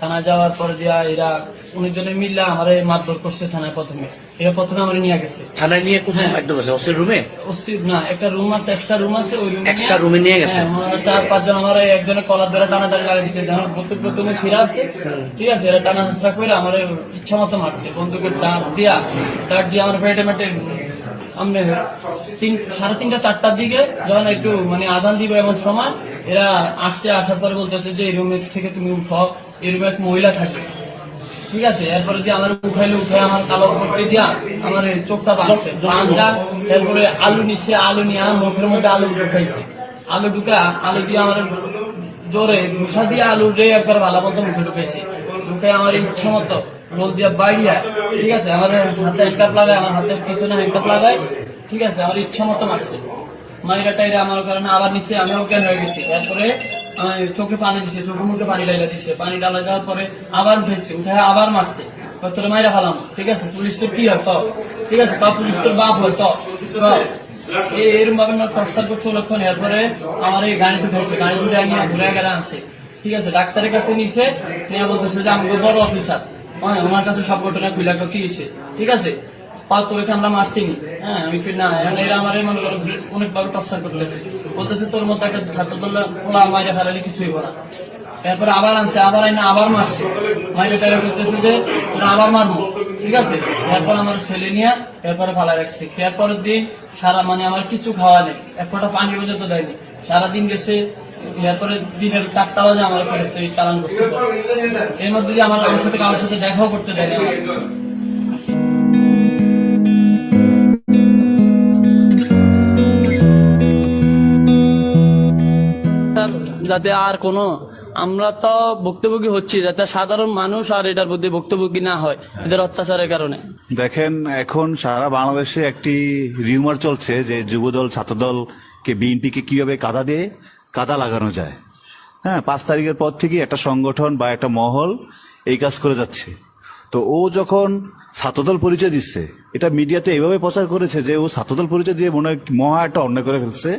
যাওয়ার পরে দিয়া এরা উনিজনে মিললে আমার মারধর করছে থানায় প্রথমে। এরা প্রথমে আমার নিয়ে গেছে। থানায় নিয়ে কোথায় একদম আছে অস্ত্রের রুমে? অস্থির না একটা রুম আছে এক্সট্রা রুম আছে ওই রুমে Extra room এ নিয়ে গেছে? চার পাঁচজন আমার একজনের কলার ধরে টানাটানি লাগিয়ে দিচ্ছে যেমন প্রত্যেক প্রথমে ছিঁড়া আছে। ঠিক আছে এরা টানা চেষ্টা করে আমার ইচ্ছা মতো মারছে। বন্দুকের ডাক দিয়া ডাক দিয়ে আমার পেটে মেটে আমি তিন সাড়ে তিনটা চারটার দিকে যখন একটু মানে আজান দিবে এমন সময় এরা আসছে আসার পরে বলতেছে যে এই রুমের থেকে তুমি উঠো। এই রুমে এক মহিলা থাকে। ঠিক আছে? এরপরে দিয়ে আমার উঠাইলে উঠে আমার কালো পট্টি দিয়া আমার চোখটা বাঁধছে। বাঁধা এরপরে আলু নিচ্ছে আলু নিয়ে মুখের মধ্যে আলু ঢুকাইছে। আলু ঢুকা আলু দিয়ে আমার জোরে ঘুষা দিয়ে আলু রে একবার ভালো মতো মুখে ঢুকাইছে। ঢুকে আমার ইচ্ছা মতো রোল দিয়া বাইরিয়া ঠিক আছে? আমার হাতে এক হ্যান্ডকাপ লাগায় আমার হাতের পিছনে হ্যান্ডকাপ লাগায় ঠিক আছে? আমার ইচ্ছা মতো মারছে। মাইরা আমার কারণে আবার নিচে আমি হয়ে গেছি। তারপরে চোখে পানি দিছে মুখে পানি দিছে। পানি ডালা দেওয়ার পরে আবার উঠে আবার মারছে। তোরে মাইরা ঠিক আছে, পুলিশ তোর কি হয়? ঠিক আছে পুলিশ তোর বাপ হয় তো ভাবে লক্ষণ এরপরে আমার এই গাড়ি উঠেছে গাড়ি নিয়ে ঘুরে গেলে আনছে। ঠিক আছে, ডাক্তারের কাছে নিছে, নিয়ে বলতেছে যে আমাকে বড় অফিসার। আমার কাছে সব ঘটনা খুলে কি ঠিক আছে পা তোরে আমরা মারছিনি হ্যাঁ আমি না এরা আমার মনে করো মাইরে কিছুই এরপরে আবার আনছে, আবার আবার মারছে। যে আবার মারবো। ঠিক আছে? এরপর আমার ছেলে নিয়ে এরপরে রাখছে। খেয়ার দিন সারা মানে আমার কিছু খাওয়া নেই। এক ফোঁটা পানি পর্যন্ত দেয়নি। সারাদিন গেছে, এরপরে দিনের চারটা বাজে আমার চালান করছে। এর মধ্যে দিয়ে আমার আমার সাথে কারোর সাথে দেখাও করতে দেয়নি। যাতে আর কোনো, আমরা তো ভুক্তভোগী হচ্ছি, যাতে সাধারণ মানুষ আর এটার প্রতি ভুক্তভোগী না হয়, এদের অত্যাচারের কারণে। দেখেন, এখন সারা বাংলাদেশে একটি রিউমার চলছে যে যুবদল, ছাত্রদলকে বিএনপিকে কীভাবে কাদা দিয়ে কাদা লাগানো যায়। হ্যাঁ পাঁচ তারিখের পর থেকে একটা সংগঠন বা একটা মহল এই কাজ করে যাচ্ছে। তো ও যখন ছাত্রদল পরিচয় দিচ্ছে, এটা মিডিয়াতে এইভাবে প্রচার করেছে যে ও ছাত্রদল পরিচয় দিয়ে মনে হয় মহা একটা অন্যায় করে ফেলছে।